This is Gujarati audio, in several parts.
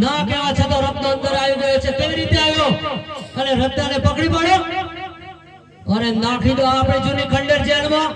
ના કહેવા છતાં રત્ન અંદર આવી ગયો છે. કેવી રીતે આવ્યો? અને રત્નને પકડી પડ્યો? અને નાખી દો આપણે જૂની ખંડર જેલમાં.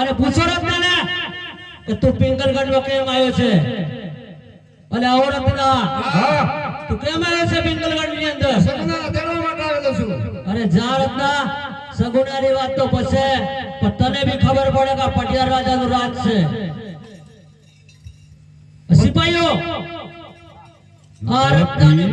અને પૂછો રત્નને કે તું પિંગલગઢમાં કેમ આવ્યો છે? અને આવો રત્ના. તું કેમ આવ્યો છે અંદર? તેડવા માટે આવેલો અરે જા રત્ના. સગુણાની વાત તો પછી. પણ તને બી ખબર પડે કે પટિયાર રાજાનું રાજ છે. સિપાહીઓ આ રત્નાને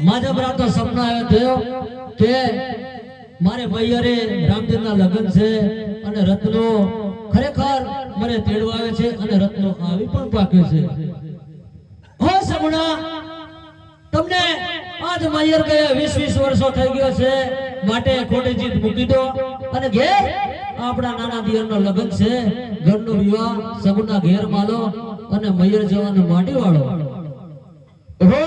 માધવ રાતો સપના આવ્યો થયો કે મારે ભાઈયારે રામદેવના લગ્ન છે અને રત્નો ખરેખર મને તેડવા આવે છે અને રત્નો આવી પણ પાકે છે. હો સગુણા, તમને આજ માયર ગયા વીસ વીસ વર્ષો થઈ ગયો છે, માટે ખોટી જીત મૂકી દો. અને ઘેર આપણા નાના દિયરનો લગ્ન છે, ઘરનો વિવાહ સગુના ઘેર માલો અને મયર જવાનો માટી વાળો. હો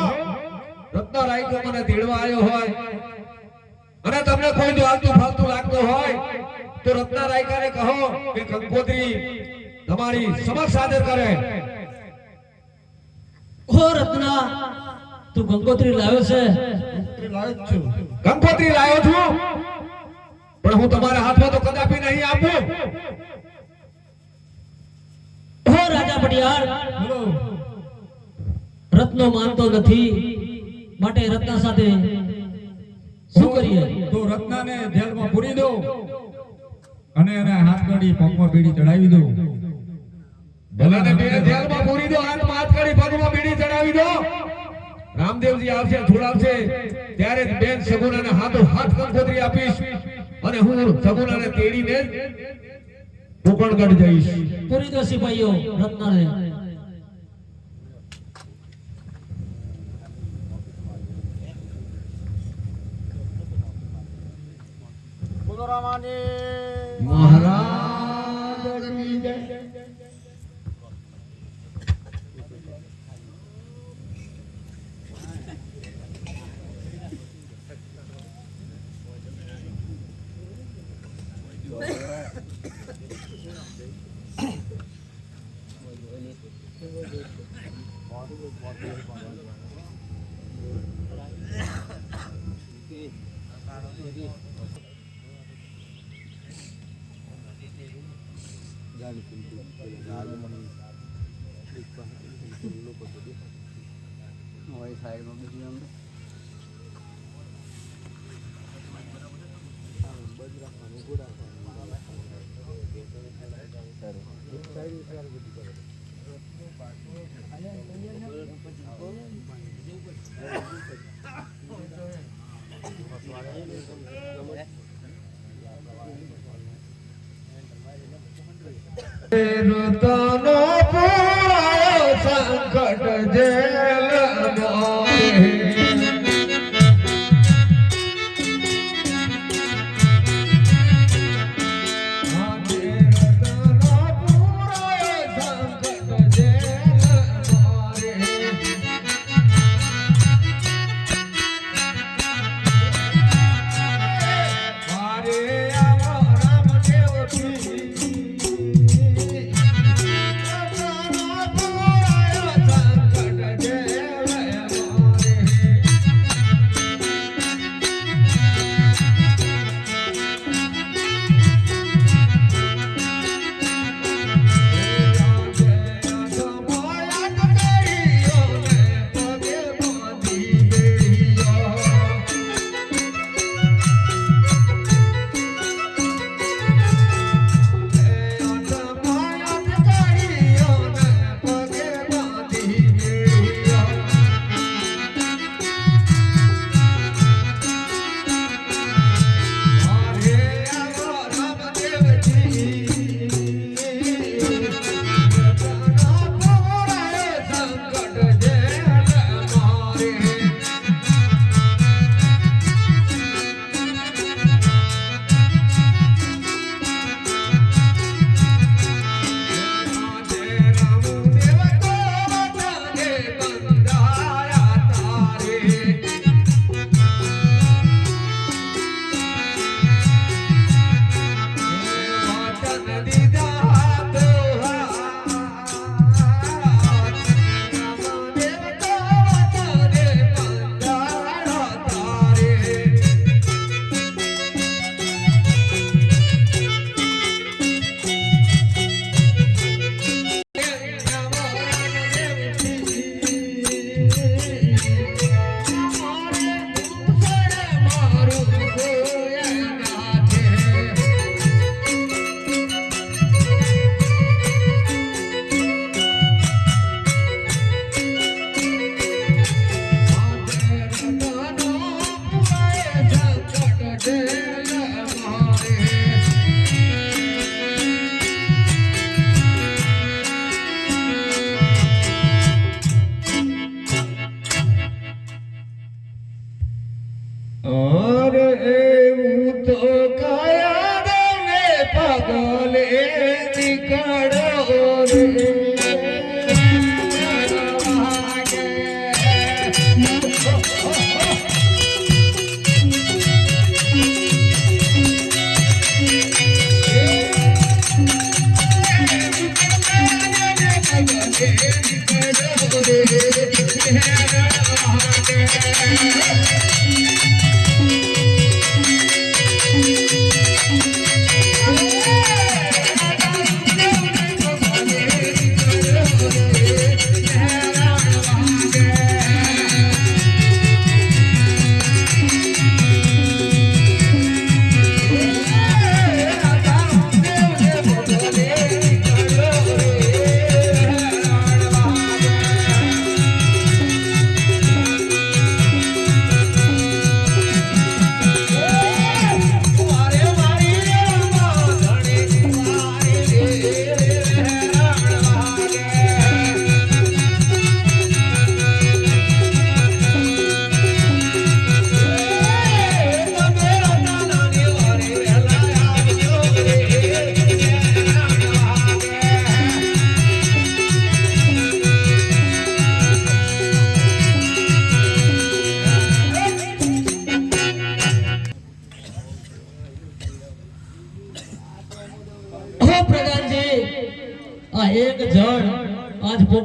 રત્ન રાયકો મને તેડવા આવ્યો હોય અને તમને કોઈ જો ફાલતું લાગતું હોય તો રત્ન રાયકાને કહો કે કંકોત્રી તમારી સમક્ષ હાજર કરે. ઓ રત્ના તું ગંગોત્રી લાવ્યો છે? ગંગોત્રી લાવ્યો છું. પણ હું તમારા હાથમાં તો કદાપી નહીં આપું. હો રાજા પટિયાર રત્નો માનતો નથી. માટે રત્ના સાથે શું કરીએ? તો રત્નાને જેલમાં પૂરી દો અને એને હાથકડી પગમાં બીડી ચડાવી દો. ભલાને બે જેલમાં પૂરી દો હાથમાં હાથ કરી પગમાં બીડી ચડાવી દો. રામદેવજી આવશે છોડાવશે ત્યારે જ બેન સગુનાને હાથો હાથ કંકોત્રી આપીશ અને હું સગુનાને તેડીને પોકણગઢ જઈશ. પૂરી દો સિપાહીઓ રત્નાને. મહારાજ હોય સાઈડમાં બધું એમ રાખવાનું રાખવાનું સારું. એક સાઈડ સારું બધું કરે કી અરે એવું તો કયા ને પગલે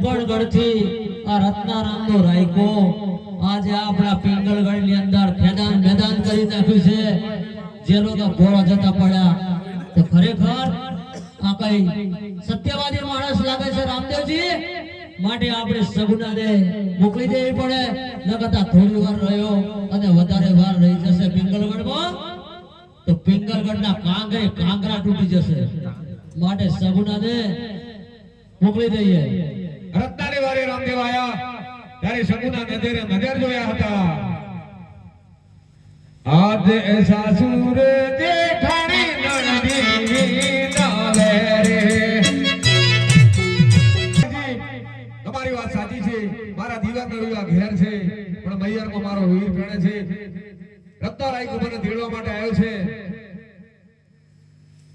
આજ પોકણગઢથી આ રત્નારામ નો રાયકો. આજે આપણા પિંગળગઢની અંદર ખેદાન મેદાન કરી નાખ્યું છે. જે લોકો ભોળા જતા પડ્યા. તો ખરેખર આ કઈ સત્યવાદી માણસ લાગે છે રામદેવજી? માટે આપણે સગુના દે મોકલી દેવી પડે. લગતા થોડી વાર રહ્યો અને વધારે વાર રહી જશે પિંગળગઢમાં. તો પિંગલગઢના કાંગરે કાંગરા તૂટી જશે. માટે સગુના દે મોકલી દઈએ. રત્નાની વારે રામદેવ આયા ત્યારે શંકુના નજરે નજર જોયા હતા. આજ એસા સુર દેખાણી નણદી નાવે રે. તમારી વાત સાચી છે. મારા દીવા વિવાહ ઘેર છે. પણ મૈયરમાં મારો વીર ગણે છે. રત્નારાય કુમારને તેડવા માટે આવ્યો છે.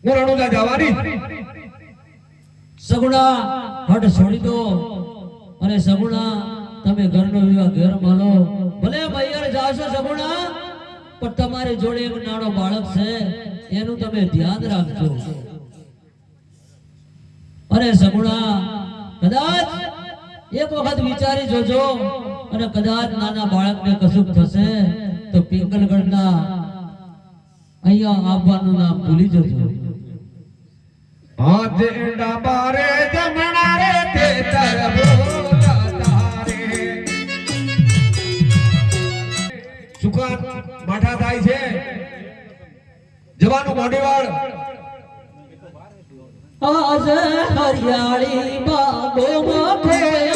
હું રણુદા જવાની. સગુણા હટ છોડી દો. અને સગુણા, તમે ઘરનો વિવાહ ઘેર માનો ભલે ભૈયર જાશો સગુણા, પણ તમારી જોડે એક નાનો બાળક છે, એનું તમે ધ્યાન રાખજો. અરે સગુણા, કદાચ એક વખત વિચારી જોજો, અને કદાચ નાના બાળકને કશુંક થશે, તો પિંગલગઢના અહીંયા આવવાનું નામ ભૂલી જજો. હાથ ડાબા રે જવાનું મોઢીવાળ આજે હરિયાળી બાગોમાં ખોયા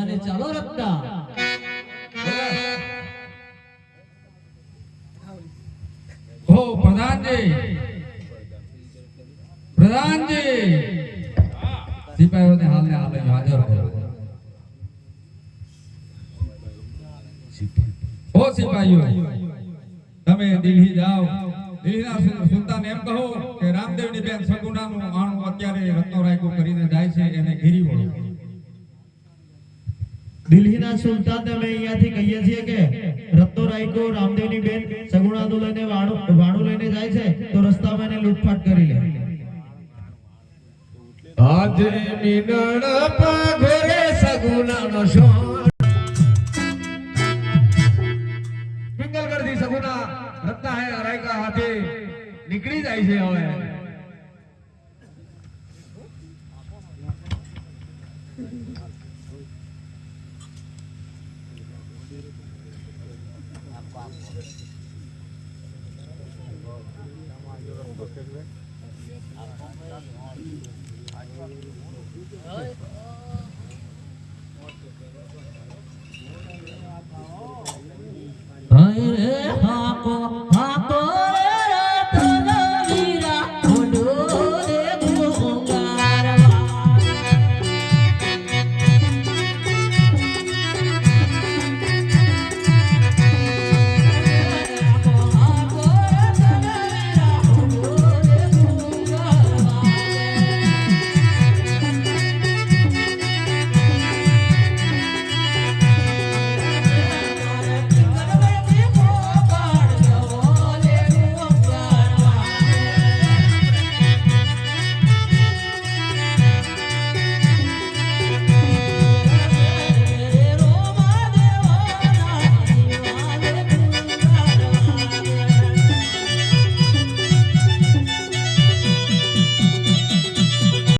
અને ચાલો રખતા હો, પ્રધાનજી. પ્રધાનજી. સિપાહીઓને હાલને હાલે હાજર હો, સિપાહીઓ. તમે દિલ્હી જાઓ. દિલ્હીના સુલતાન એમ કહો કે રામદેવની બેન સગુનાનું આણું અત્યારે રત્નોરાયકો કરીને જાય છે, એને ઘેરી વળો. દિલ્હીના સુલતાન અમે અહીંયાથી કહીએ છીએ કે રત્નો રાયકો, રામદેવની બેન, સગુણાનું લઈને વાણું વાણું લઈને જાય છે, તો રસ્તામાં એને લૂંટફાટ કરી લે. આજ મીનણ પગોરે સગુનાનો શોણ પિંગલગઢથી સગુણા રત્ના હે રાયકા હાથે નીકળી જાય છે હવે.